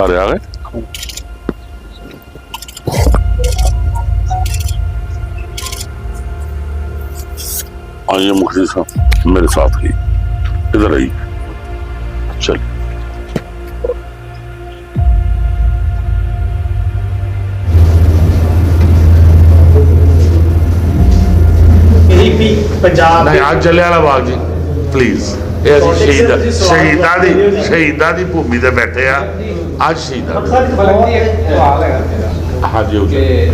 सारे आ गए आइए मुखी साहब मेरे साथ ही इधर आइए चल पंजाब आज चले आला बाग जी। प्लीज़ ਇਹ ਅਸੀਂ ਸ਼ਹੀਦ ਸ਼ਹੀਦਾਂ ਦੀ। ਸ਼ਹੀਦਾਂ ਦੀ ਭੂਮੀ ਤੇ ਬੈਠੇ ਆ। ਅੱਜ ਸ਼ਹੀਦਾਂ ਹਾਂਜੀ ਉਹ ਜੀ ਕਿ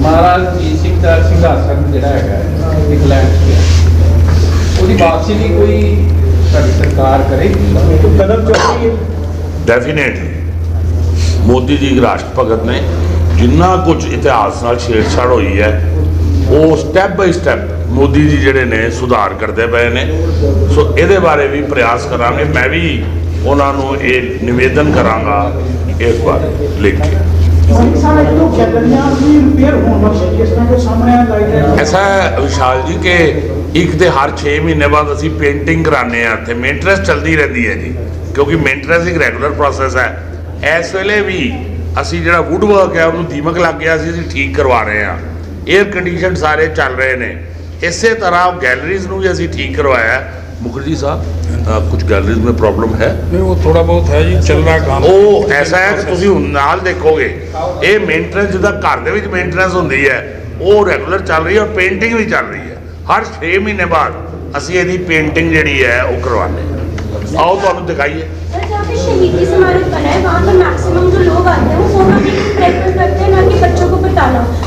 ਮਹਾਰਾਜ ਜੀ ਸਿੰਘ ਦਾ ਸਿੰਘਾਸਨ ਜਿਹੜਾ ਹੈਗਾ ਇੰਗਲੈਂਡ 'ਚ ਉਹਦੀ ਵਾਪਸੀ ਲਈ ਕੋਈ ਸਾਡੀ ਸਰਕਾਰ ਕਰੇਗੀ? ਕਦਮ ਚੁੱਕੀ ਡੈਫੀਨੇਟਲੀ ਮੋਦੀ ਜੀ ਰਾਸ਼ਟਰਪਤੀ ਨੇ ਜਿੰਨਾ ਕੁਝ ਇਤਿਹਾਸ ਨਾਲ ਛੇੜਛਾੜ ਹੋਈ ਹੈ ਉਹ step by step Modi ji ਜਿਹੜੇ ਨੇ ਸੁਧਾਰ ਕਰਦੇ ਪਏ ਨੇ। ਸੋ ਇਹਦੇ ਬਾਰੇ ਵੀ ਪ੍ਰਯਾਸ ਕਰਾਂਗੇ। ਮੈਂ ਵੀ ਉਹਨਾਂ ਨੂੰ ਇਹ ਨਿਵੇਦਨ ਕਰਾਂਗਾ ਇਸ ਬਾਰੇ ਲਿਖ ਕੇ। ਐਸਾ ਵਿਸ਼ਾਲ ਜੀ ਕਿ ਇੱਕ ਦੇ ਹਰ 6 ਮਹੀਨੇ ਬਾਅਦ ਅਸੀਂ ਪੇਂਟਿੰਗ ਕਰਾਉਂਦੇ ਆ ਤੇ ਮੇਨਟੇਨੈਂਸ ਚੱਲਦੀ ਰਹਿੰਦੀ ਹੈ ਜੀ, ਕਿਉਂਕਿ ਮੇਨਟੇਨੈਂਸ ਇੱਕ ਰੈਗੂਲਰ ਪ੍ਰੋਸੈਸ ਹੈ। ਇਸ ਵੇਲੇ ਵੀ ਅਸੀਂ ਜਿਹੜਾ ਵੁੱਡ ਵਰਕ ਹੈ, ਉਹਨੂੰ ਦੀਮਕ ਲੱਗ ਗਿਆ ਸੀ, ਅਸੀਂ ਠੀਕ ਕਰਵਾ ਰਹੇ ਆ 에ਅਰ ਕੰਡੀਸ਼ਨ ਸਾਰੇ ਚੱਲ ਰਹੇ ਨੇ। ਇਸੇ ਤਰ੍ਹਾਂ ਗੈਲਰੀਜ਼ ਨੂੰ ਵੀ ਅਸੀਂ ਠੀਕ ਕਰਵਾਇਆ ਹੈ। ਮੁਖਰਜੀ ਸਾਹਿਬ ਕੁਝ ਗੈਲਰੀਜ਼ में प्रॉब्लम है नहीं वो थोड़ा बहुत है जी चल रहा है काम ਉਹ ਐਸਾ ਹੈ ਕਿ ਤੁਸੀਂ ਹੁਣ ਨਾਲ ਦੇਖੋਗੇ ਇਹ ਮੇਨਟੇਨੈਂਸ ਜਿਹਦਾ ਘਰ ਦੇ ਵਿੱਚ ਮੇਨਟੇਨੈਂਸ ਹੁੰਦੀ ਹੈ ਉਹ ਰੈਗੂਲਰ ਚੱਲ ਰਹੀ ਹੈ ਔਰ ਪੇਂਟਿੰਗ ਵੀ ਚੱਲ ਰਹੀ ਹੈ ਹਰ 6 ਮਹੀਨੇ ਬਾਅਦ ਅਸੀਂ ਇਹਦੀ ਪੇਂਟਿੰਗ ਜਿਹੜੀ ਹੈ ਉਹ ਕਰਵਾਉਂਦੇ ਹਾਂ ਆਓ ਤੁਹਾਨੂੰ ਦਿਖਾਈਏ सर जहाँ पे शहीदी स्मारक बना है वहाँ पे मैक्सिमम जो लोग आते हैं वो फोटो क्लिक प्रेफर करते हैं ना कि बच्चों को बताना तो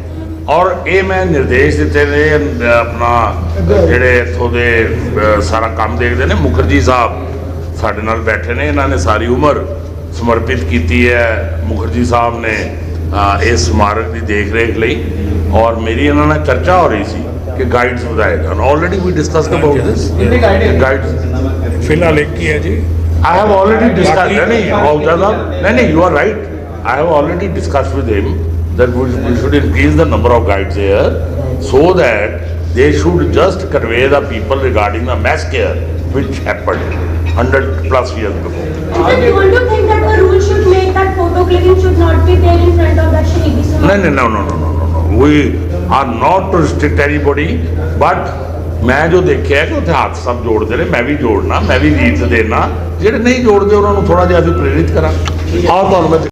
ਔਰ ਇਹ ਮੈਂ ਨਿਰਦੇਸ਼ ਦਿੱਤੇ ਨੇ ਆਪਣਾ ਜਿਹੜੇ ਇਥੋਂ ਦੇ ਸਾਰਾ ਕੰਮ ਦੇਖਦੇ ਨੇ ਮੁਖਰਜੀ ਸਾਹਿਬ ਸਾਡੇ ਨਾਲ ਬੈਠੇ ਨੇ ਇਹਨਾਂ ਨੇ ਸਾਰੀ ਉਮਰ ਸਮਰਪਿਤ ਕੀਤੀ ਹੈ ਮੁਖਰਜੀ ਸਾਹਿਬ ਨੇ ਇਸ ਸਮਾਰਕ ਦੀ ਦੇਖਰੇਖ ਲਈ। ਔਰ ਮੇਰੀ ਇਹਨਾਂ ਨਾਲ ਚਰਚਾ ਹੋ ਰਹੀ ਸੀ ਕਿ guides ਵਧਾਏਗਾ already we discussed about this guides ਫਿਲਹਾਲ ਇੱਕ ਹੀ ਹੈ ਜੀ। ਆਈ ਹੈਵ ਆਲਰੇਡੀ ਡਿਸਕਸਡ ਨਹੀਂ ਆਊਟ ਦਾ ਨਹੀਂ ਨਹੀਂ you are right I have already discussed with him that we, we should increase the number of guides here so that they should just convey the people regarding the mass care which happened 100 plus years before. And sir, don't you think that a rule should make that photo clicking should not be there in front of that shahidi No, no, no, no, no, no, no. We are not to restrict anybody, but ਮੈਂ ਜੋ ਦੇਖਿਆ ਕਿ ਉੱਥੇ ਹੱਥ ਸਭ ਜੋੜਦੇ ਨੇ ਮੈਂ ਵੀ ਜੋੜਨਾ ਮੈਂ ਵੀ ਰੀਤ ਦੇਣਾ ਜਿਹੜੇ ਨਹੀਂ ਜੋੜਦੇ ਉਹਨਾਂ ਨੂੰ ਥੋੜਾ ਜਿਹਾ ਅਸੀਂ ਪ੍ਰੇਰਿਤ ਕਰਾਂ ਆਓ ਤੁਹਾਨੂੰ ਮੈਂ